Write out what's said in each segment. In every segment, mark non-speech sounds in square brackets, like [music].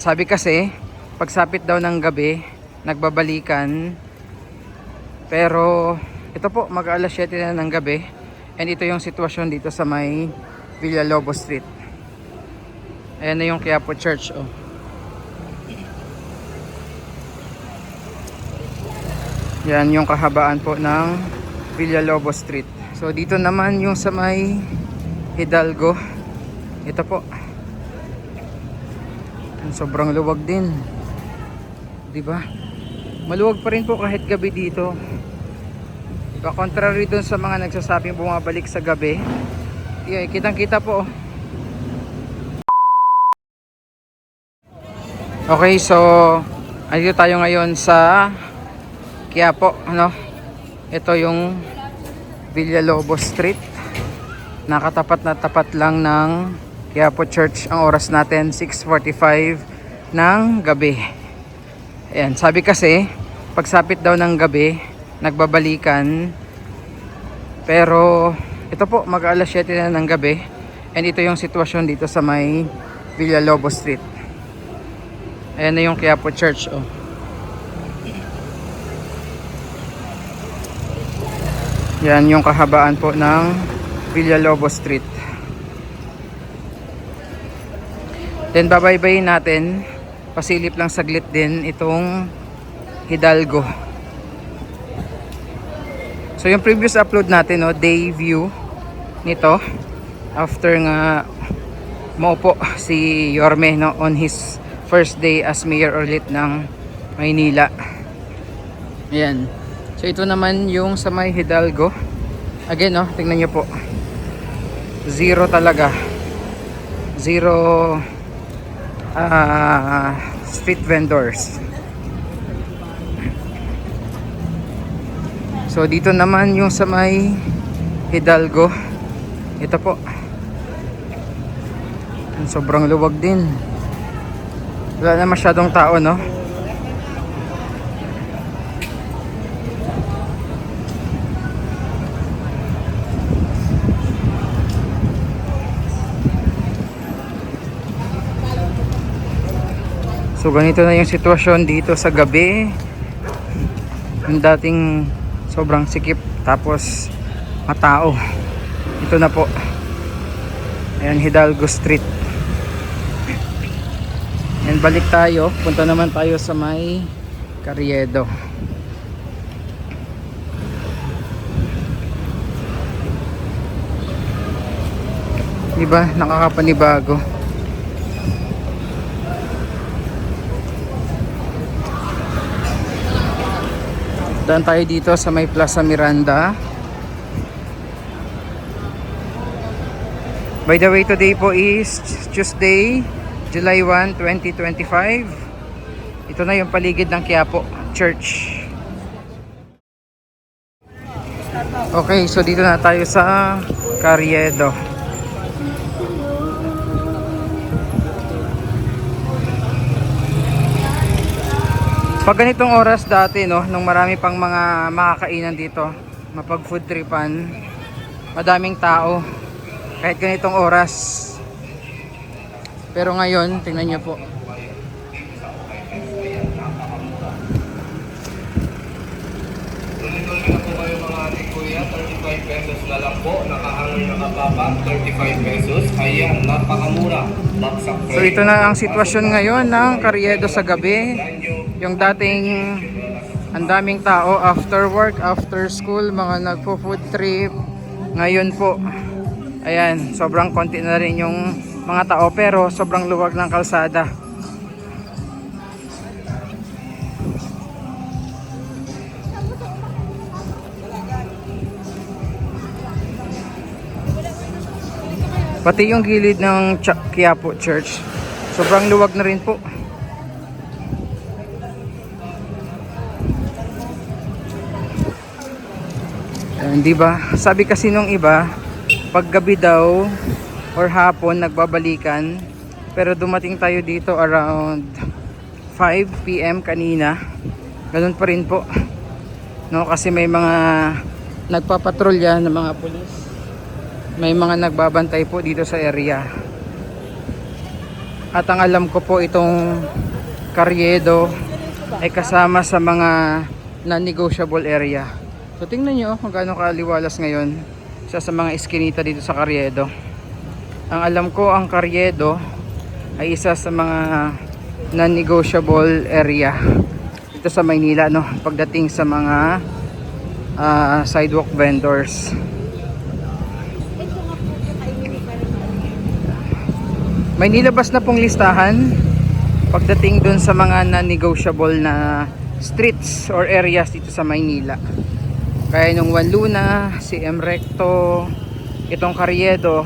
Sabi kasi, pagsapit daw ng gabi, nagbabalikan. Pero ito po, mag alas 7 na ng gabi. And ito yung sitwasyon dito sa may Villalobos Street. Ayan na yung Quiapo Church. Oh. Yan yung kahabaan po ng Villalobos Street. So dito naman yung sa may Hidalgo. Ito po. Sobrang luwag din. 'Di ba? Maluwag pa rin po kahit gabi dito. Diba, contrary dun sa mga nagsasabing bumabalik sa gabi. Yeah, kitang-kita po. Okay, so andito tayo ngayon sa Quiapo, ano? Ito yung Villalobos Street. Nakatapat na tapat lang ng Quiapo Church. Ang oras natin 6:45 ng gabi. Ayan, sabi kasi pagsapit daw ng gabi, nagbabalikan. Pero ito po, mag alas 7 na ng gabi. And ito yung sitwasyon dito sa may Villalobos Street. Ayan na yung Quiapo Church, oh. Yan yung kahabaan po ng Villalobos Street. Then babaybayin natin, pasilip lang saglit din itong Hidalgo. So yung previous upload natin, no, day view nito after nga maupo si Yorme no, on his first day as mayor ulit ng Maynila. Ayan. So ito naman yung sa may Hidalgo. Again, no, tingnan nyo po. Zero talaga. Zero ah, street vendors. So dito naman yung sa may Hidalgo. Ito po. Sobrang luwag din. Wala na masyadong tao, no? So ganito na yung sitwasyon dito sa gabi. Yung dating sobrang sikip tapos matao. Ito na po. Ayan Hidalgo Street. And balik tayo. Punta naman tayo sa may Carriedo. Diba? Nakakapanibago. Daan tayo dito sa may Plaza Miranda. By the way, today po is Tuesday, July 1, 2025. Ito na yung paligid ng Quiapo Church. Okay, so dito na tayo sa Carriedo. Pag ganitong oras dati, no, nung marami pang mga makakainan dito, mapag food tripan, madaming tao. Kahit ganitong oras. Pero ngayon, tingnan nyo po. Tuloy-tuloy na po kayo mga ating kuya, 35 pesos na lang po, nakahangoy na kababa, 35 pesos. Ayan, napakamura. So ito na ang sitwasyon ngayon ng Carriedo sa gabi. Yung dating ang daming tao after work, after school, mga nagpo-food trip. Ngayon po, ayan, sobrang konti na rin yung mga tao pero sobrang luwag ng kalsada. Pati yung gilid ng Ch- Quiapo Church, sobrang luwag na rin po. Hindi ba? Sabi kasi nung iba, pag gabi daw or hapon nagbabalikan, pero dumating tayo dito around 5 PM kanina. Ganun pa rin po. No, kasi may mga nagpapatrolya ng mga pulis. May mga nagbabantay po dito sa area. At ang alam ko po itong Carriedo ay kasama sa mga non-negotiable area. So tingnan nyo oh, kung gaano kaliwalas ngayon isa sa mga eskinita dito sa Carriedo. Ang alam ko ang Carriedo ay isa sa mga non-negotiable area dito sa Maynila no pagdating sa mga ah, sidewalk vendors. May nilabas na pong listahan pagdating dun sa mga non-negotiable na streets or areas dito sa Maynila. Kaya nung Juan Luna, si M. Recto, itong Carriedo,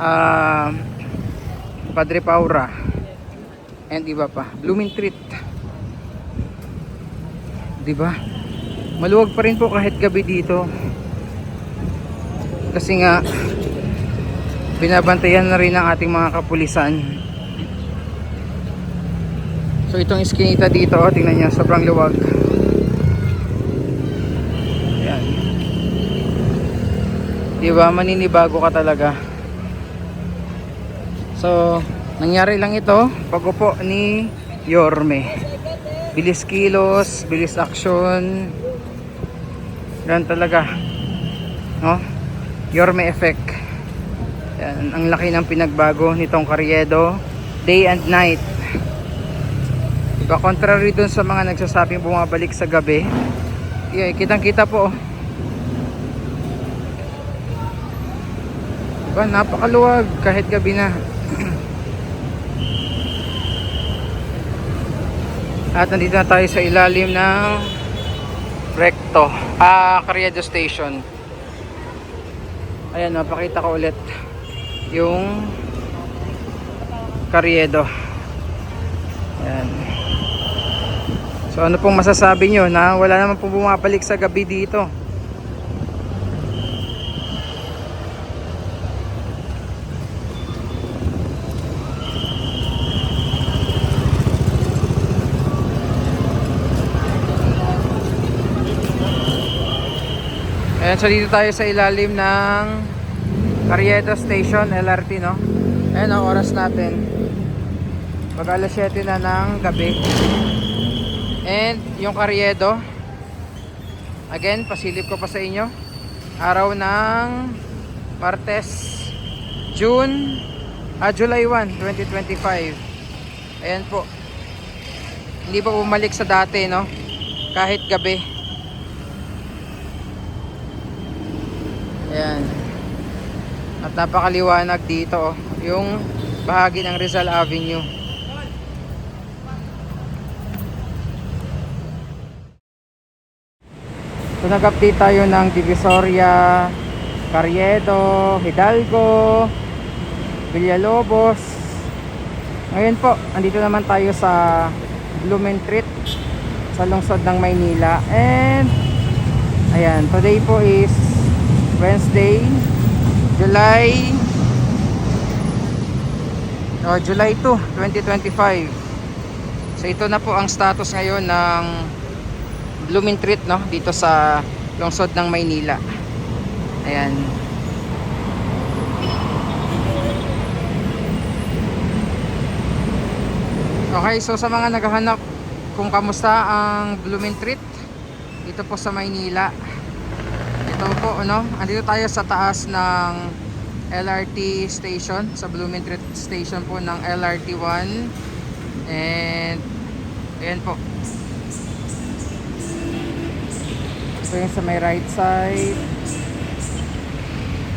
ah, Padre Paura, and iba pa, Blooming Treat. Di ba? Maluwag pa rin po kahit gabi dito. Kasi nga, binabantayan na rin ng ating mga kapulisan. So itong iskinita dito, oh, tingnan niyo, sobrang luwag. Diba, maninibago ka talaga. So, nangyari lang ito, pagupo ni Yorme. Bilis kilos, bilis action. Yan talaga. No? Yorme effect. Yan, ang laki ng pinagbago nitong Carriedo, day and night. Diba, contrary dun sa mga nagsasabing bumabalik sa gabi, yeah, kitang kita po. Diba, napakaluwag kahit gabi na. [clears throat] At nandito na tayo sa ilalim ng Recto, ah, Carriedo Station. Ayan, napakita ko ulit yung Carriedo. Ayan. So ano pong masasabi nyo na wala naman pong bumabalik sa gabi dito? So dito tayo sa ilalim ng Carriedo Station, LRT, no? Ayan ang oras natin. Pag alas 7 na ng gabi. And yung Carriedo, again, pasilip ko pa sa inyo. Araw ng Martes, June, ah, July 1, 2025. Ayan po. Hindi pa bumalik sa dati, no? Kahit gabi. Ayan. At napakaliwanag dito, oh, yung bahagi ng Rizal Avenue. So nag-update tayo ng Divisoria, Carriedo, Hidalgo, Villalobos. Ngayon po, andito naman tayo sa Blumentritt sa lungsod ng Maynila. And ayan, today po is Wednesday, July oh, July 2, 2025. So ito na po ang status ngayon ng Blumentritt no dito sa lungsod ng Maynila. Ayan. Okay, so sa mga naghahanap kung kamusta ang Blumentritt dito po sa Maynila. Ito po, ano, andito tayo sa taas ng LRT station, sa Blumentritt station po ng LRT 1. And ayan po. Ito yung sa may right side.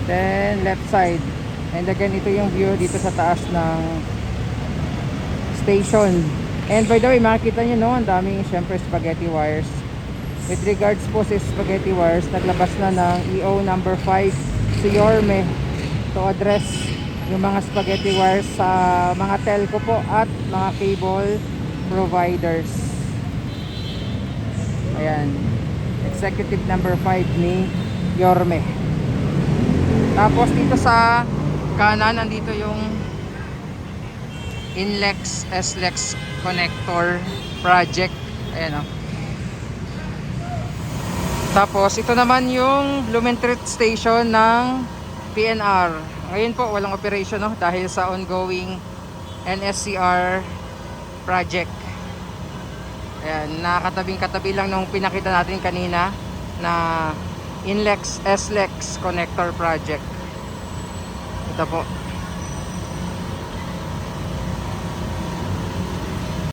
Then left side. And again, ito yung view dito sa taas ng station. And by the way, makikita nyo no, ang daming syempre spaghetti wires. With regards po sa spaghetti wires, naglabas na ng EO number 5 si Yorme to address yung mga spaghetti wires sa mga telco po at mga cable providers. Ayan. Executive number 5 ni Yorme. Tapos dito sa kanan, nandito yung Inlex SLEX connector project. Ayan o. Tapos ito naman yung Blumentritt station ng PNR. Ngayon po walang operation no dahil sa ongoing NSCR project. Ayan, nakatabing katabi lang nung pinakita natin kanina na Inlex SLEX connector project. Ito po.